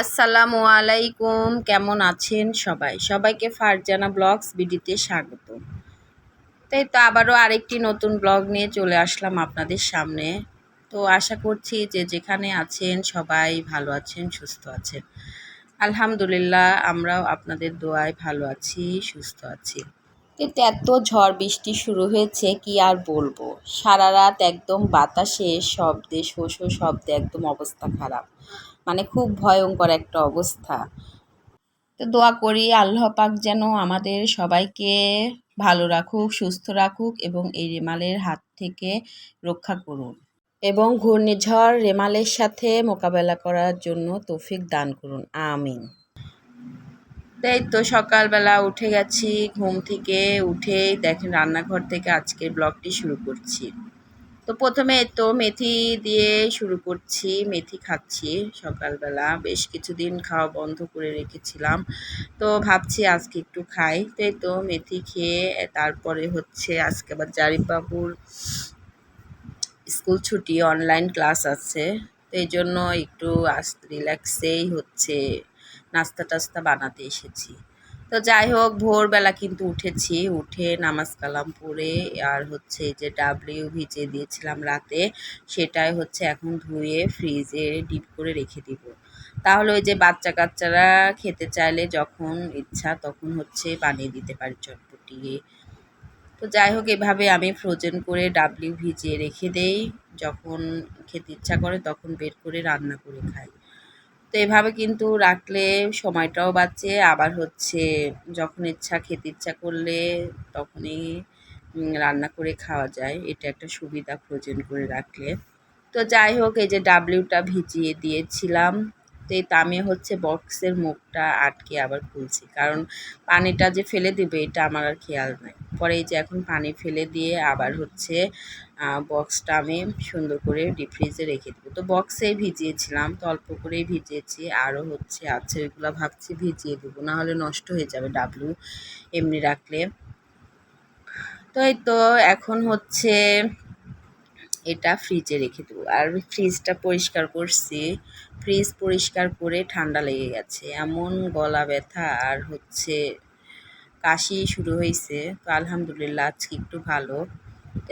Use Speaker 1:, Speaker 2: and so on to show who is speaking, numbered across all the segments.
Speaker 1: আসসালামু আলাইকুম, কেমন আছেন সবাই? সবাইকে ফারজানা ব্লগস বিডিতে স্বাগত। তাই তো আবারও আরেকটি নতুন ব্লগ নিয়ে চলে আসলাম আপনাদের সামনে। তো আশা করছি যে যেখানে আছেন সবাই ভালো আছেন, সুস্থ আছেন। আলহামদুলিল্লাহ, আমরাও আপনাদের দোয়ায় ভালো আছি, সুস্থ আছি। কিন্তু এত ঝড় বৃষ্টি শুরু হয়েছে, কি আর বলব? সারা রাত একদম বাতাসে, শব্দে, শো শো শব্দে একদম অবস্থা খারাপ। মানে খুব ভয়ঙ্কর একটা অবস্থা। তো দোয়া করি আল্লাহ পাক যেন আমাদের সবাইকে ভালো রাখুক, সুস্থ রাখুক এবং এই রেমালের হাত থেকে রক্ষা করুন এবং ঘূর্ণিঝড় রেমালের সাথে মোকাবেলা করার জন্য তৌফিক দান করুন। আমিন। তাই তো সকালবেলা উঠে গেছি, ঘুম থেকে উঠেই দেখেন রান্নাঘর থেকে আজকের ব্লগটি শুরু করছি। তো প্রথমে তো মেথি দিয়ে শুরু করছি, মেথি খাচ্ছি সকালবেলা। বেশ কিছুদিন খাওয়া বন্ধ করে রেখেছিলাম। তো ভাবছি আজকে একটু খাই। তো এই তো মেথি খেয়ে তারপরে হচ্ছে আজকে আবার জারিফবাবুর স্কুল ছুটি অনলাইন ক্লাস আছে। তো এই জন্য একটু আস রিল্যাক্সেই হচ্ছে নাস্তা টাস্তা বানাতে এসেছি। তো যাই হোক, ভোরবেলা কিন্তু উঠেছি। উঠে নামাজ কালাম পড়ে, আর হচ্ছে যে ডাবলিউ ভিজে দিয়েছিলাম রাতে, সেটাই হচ্ছে এখন ধুয়ে ফ্রিজে ডিপ করে রেখে দিব। তাহলে ওই যে বাচ্চা কাচ্চারা খেতে চাইলে যখন ইচ্ছা তখন হচ্ছে বানিয়ে দিতে পারি চটপটিয়ে তো যাই হোক, এভাবে আমি ফ্রোজেন করে ডাবলিউ ভিজিয়ে রেখে দেই। যখন খেতে ইচ্ছা করে তখন বের করে রান্না করে খাই। তো এভাবে কিন্তু রাখলে সময়টাও বাঁচে, আবার হচ্ছে যখন ইচ্ছা খেতে ইচ্ছা করলে তখনই রান্না করে খাওয়া যায়। এটা একটা সুবিধা ফ্রোজেন করে রাখলে। তো যাই হোক, এই যে ডাবলিউটা ভিজিয়ে দিয়েছিলাম, তো এই আমি হচ্ছে বক্সের মুখটা আটকে আবার খুলছি। কারণ পানিটা যে ফেলে দিবে, এটা আমার আর খেয়াল নাই। পরে এই যে এখন পানি ফেলে দিয়ে আবার হচ্ছে বক্সটা আমি সুন্দর করে ডিপ ফ্রিজে রেখে দেবো। তো বক্সে ভিজিয়েছিলাম, তো অল্প করেই ভিজিয়েছি। আরও হচ্ছে আছে, ওইগুলো ভাবছি ভিজিয়ে দেবো। না হলে নষ্ট হয়ে যাবে ডাবলু এমনি রাখলে। তো এই তো এখন হচ্ছে এটা ফ্রিজে রেখে দেবো। আর ফ্রিজটা পরিষ্কার করছি। ফ্রিজ পরিষ্কার করে ঠান্ডা লেগে গেছে। এমন গলা ব্যথা আর হচ্ছে কাশি শুরু হয়েছে। তো আলহামদুলিল্লাহ আজকে একটু ভালো।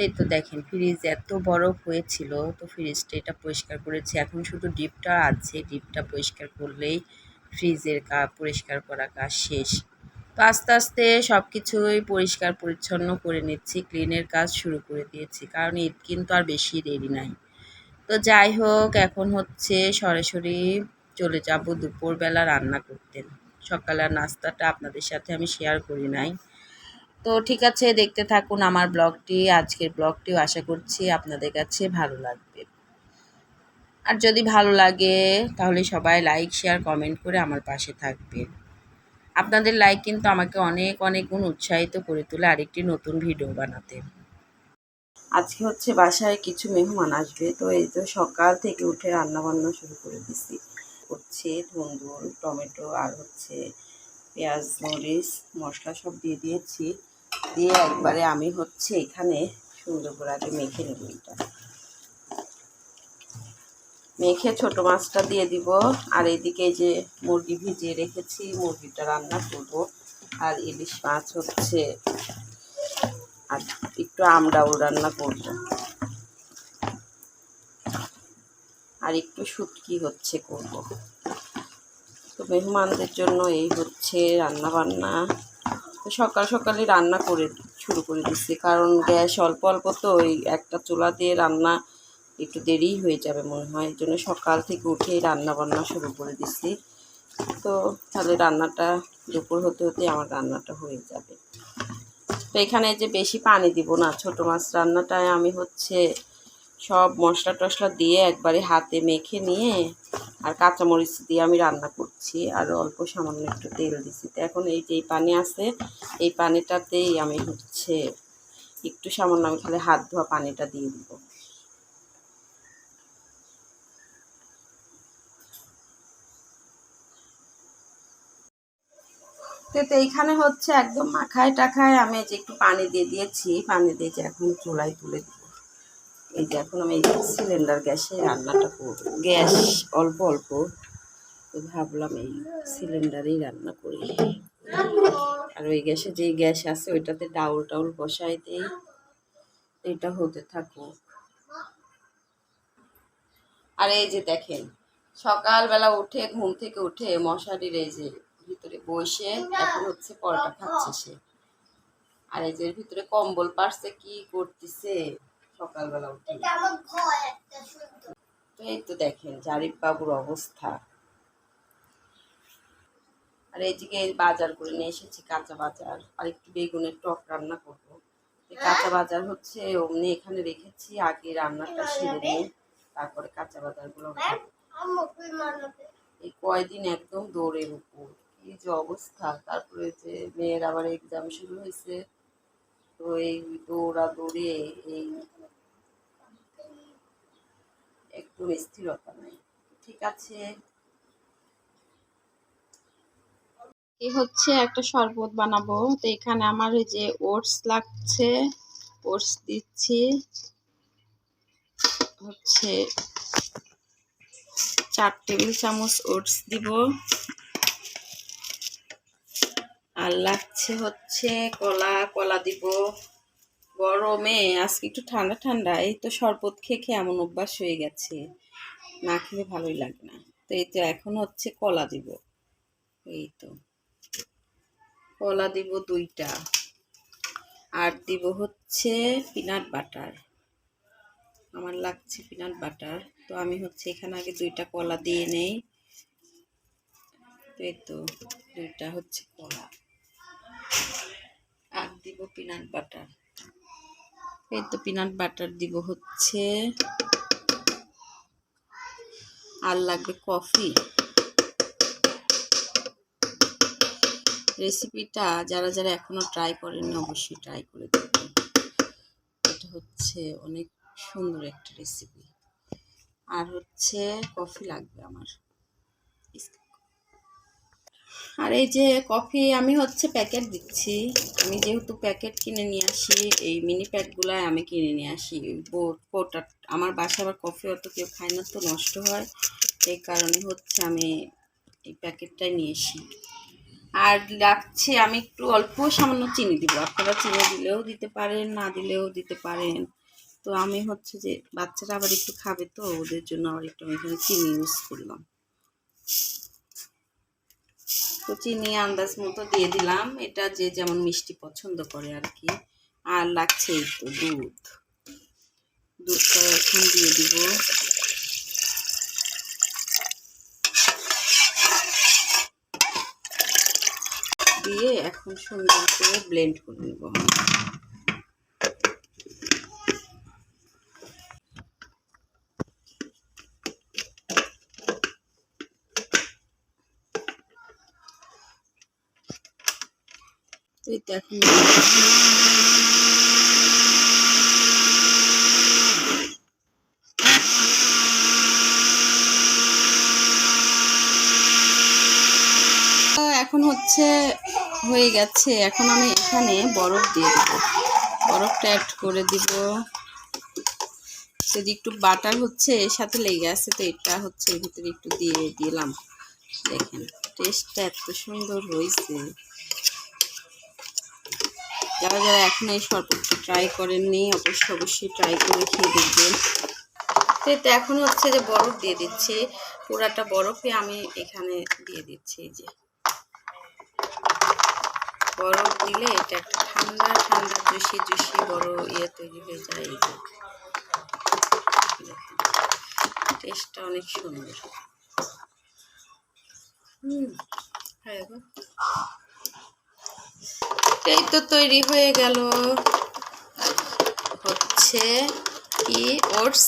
Speaker 1: এই তো দেখেন, ফ্রিজ এত বরফ হয়েছিল, তো ফ্রিজটা এটা পরিষ্কার করেছি। এখন শুধু ডিপটা আছে, ডিপটা পরিষ্কার করলেই ফ্রিজের কা, পরিষ্কার করা কাজ শেষ। তো আস্তে আস্তে সব কিছুই পরিষ্কার পরিচ্ছন্ন করে নিচ্ছি, ক্লিনের কাজ শুরু করে দিয়েছি, কারণ ঈদ কিন্তু আর বেশি দেরি নাই। তো যাই হোক, এখন হচ্ছে সরাসরি চলে যাব দুপুরবেলা রান্না করতে। সকালের নাস্তাটা আপনাদের সাথে আমি শেয়ার করি নাই। তো ঠিক আছে, দেখতে থাকুন আমার ব্লগটি, আজকের ব্লগটিও আশা করছি আপনাদের কাছে ভালো লাগবে। আর যদি ভালো লাগে, তাহলে সবাই লাইক শেয়ার কমেন্ট করে আমার পাশে থাকবেন। আপনাদের লাইক কিন্তু আমাকে অনেক অনেক গুণ উৎসাহিত করে তোলে আরেকটি নতুন ভিডিও বানাতে। আজকে হচ্ছে বাসায় কিছু মেহমান আসবে, তো এই তো সকাল থেকে উঠে রান্না বান্না শুরু করে দিছি। হচ্ছে ধুন্দুল, টমেটো আর হচ্ছে পেঁয়াজ, মরিচ, মশলা সব দিয়ে দিয়েছি। দিয়ে একবারে আমি হচ্ছে এখানে সুন্দর করে আগে মেখে নেব এটা। মেখে ছোট মাছটা দিয়ে দিব। আর এদিকে যে মুরগি ভিজিয়ে রেখেছি, মুরগিটা রান্না করব। আর ইলিশ মাছ হচ্ছে আর একটু আমডাউল রান্না করব। আর একটু শুটকি হচ্ছে করব। তো মেহমানদের জন্য এই হচ্ছে রান্না বান্না তো সকাল সকালে রান্না করে শুরু করে দিচ্ছি। কারণ গ্যাস অল্প অল্প তো ওই একটা চুলা দিয়ে রান্না একটু দেরিই হয়ে যাবে মনে হয়। এই জন্য সকাল থেকে উঠেই রান্না বান্না শুরু করে দিচ্ছি। তো তাহলে রান্নাটা দুপুর হতে হতে আমার রান্নাটা হয়ে যাবে। তো এখানে যে বেশি পানি দিব না, ছোট মাছ রান্নাটায় আমি হচ্ছে সব মশলা টশলা দিয়ে একবারে হাতে মেখে নিয়ে আর কাঁচামরিচ দিয়ে আমি রান্না করছি, আর অল্প সামান্য একটু তেল দিচ্ছি তো এখন এই যে পানি আছে, এই পানিটাতেই আমি হচ্ছে একটু সামান্য আমি খালি হাত ধোয়া পানিটা দিয়ে দিব। তো এইখানে হচ্ছে একদম মাখায় টাখায় আমি যে একটু পানি দিয়ে দিয়েছি, পানি দিয়ে যে এখন চুলায় তুলে দিব এই যে এখন আমি সিলিন্ডার গ্যাসে রান্নাটা করব। গ্যাস অল্প অল্প। ভাবলাম এই সিলিন্ডারেই রান্না করি। আর ওই গ্যাসে যে গ্যাস আছে ওইটাতে ডাউল টাউল বসাই দেই এটা হতে থাকো। আর এই যে দেখেন, সকালবেলা উঠে, ঘুম থেকে উঠে মশারির এই যে ভিতরে বসে এখন হচ্ছে পরোটা খাচ্ছে সে। আর এই যে ভিতরে কম্বল পারছে, কি করতেছে? সকালবেলা উঠে। তো এই তো দেখেন জারিফ বাবুর অবস্থা। আর এইদিকে বাজার করে নিয়ে এসেছি কাঁচা বাজার। আর একটু বেগুনের টক রান্না করব। এই কাঁচা বাজার হচ্ছে অমনি এখানে রেখেছি আগে রান্নাটা সেরে নিয়ে তারপরে কাঁচা বাজারগুলো
Speaker 2: মানাবে?
Speaker 1: এই কয়দিন একদম দৌড়ের উপর। কি যে অবস্থা। তারপরে যে মেয়ের আবার এক্সাম শুরু হয়েছে। তো এই দৌড়া দৌড়ে এই একদম স্থিরতা নাই। ঠিক আছে।
Speaker 3: এ হচ্ছে একটা শরবত বানাবো। তো এখানে আমার ওই যে ওটস লাগছে, ওটস দিচ্ছি। হচ্ছে চার টেবিল চামচ ওটস দিব।
Speaker 1: আর লাগছে হচ্ছে, কলা কলা দিব। গরমে, আজকে একটু ঠান্ডা ঠান্ডা, এই তো শরবত খেয়ে খেয়ে এমন অভ্যাস হয়ে গেছে। না খেলে ভালোই লাগে না। তো এই তো এখন হচ্ছে কলা দিব। এই তো। কলা দিব দুইটা। আর দিব হচ্ছে পিনাট বাটার আমার লাগছে পিনাট বাটার তো আমি হচ্ছে এখানে আগে দুইটা কলা দিয়ে নেই। তো এই তো, দুইটা হচ্ছে কলা। দিব পিনাট বাটার এই তো পিনাট বাটার দিব হচ্ছে। আর লাগবে কফি রেসিপিটা যারা যারা এখনও ট্রাই করেননি, অবশ্যই ট্রাই করে দেখবেন। এটা হচ্ছে অনেক সুন্দর একটা রেসিপি আর হচ্ছে কফি লাগবে আমার। আর এই যে কফি আমি হচ্ছে প্যাকেট দিচ্ছি। আমি যেহেতু প্যাকেট কিনে নিয়ে আসি, এই মিনি প্যাকগুলো আমি কিনে নিয়ে আসি। পোটা আমার বাসায় আবার কফি অত কেউ খায় না তো নষ্ট হয়। এই কারণে হচ্ছে আমি এই প্যাকেটটাই নিয়ে আসি। আর লাগছে আমি একটু অল্প সামান্য চিনি দিব। আপনারা চিনি দিলেও দিতে পারেন, না দিলেও দিতে পারেন। তো আমি হচ্ছে যে বাচ্চারা আবার একটু খাবে তো, ওদের জন্য আবার একটু আমি চিনি ইউজ করলাম। তো চিনি আন্দাজ মতো দিয়ে দিলাম। এটা যে যেমন মিষ্টি পছন্দ করে আর কি। আর লাগছে এই তো দুধ। দুধটা এখন দিয়ে দিব। দিয়ে এখন সুন্দর করে ব্লেন্ড করে নেব। তো এখন হচ্ছে, হয়ে গেছে। এখন আমি এখানে বরফ দিয়ে দেব। বরফটা অ্যাড করে দিব। যদি একটু বাটার হচ্ছে, এর সাথে লেগে আছে, তো এটা হচ্ছে ভিতরে একটু দিয়ে দিলাম। দেখেন টেস্টটা এত সুন্দর হয়েছে। যারা যারা এখন এই শরবতটা ট্রাই করেননি, অবশ্যই অবশ্যই ট্রাই করে খেয়ে দেখবেন। তো এতে এখন হচ্ছে যে বরফ দিয়ে দিচ্ছি। পুরাটা বরফে আমি এখানে দিয়ে দিচ্ছি এই যে। বরফ দিলে এটা একটা ঠান্ডা ঠান্ডা, জুসি জুসি বড় ইয়ে তৈরি হয়ে যায় এই যে। টেস্টটা অনেক সুন্দর। হুম হ্যাঁ। এই তো তৈরি হয়ে গেল। হচ্ছে কি? ওটস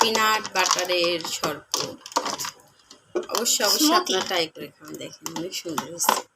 Speaker 1: পিনাট বাটারের শরবত। অবশ্যই অবশ্যই আপনারা ট্রাই করে খান দেখেন অনেক সুন্দর হয়েছে।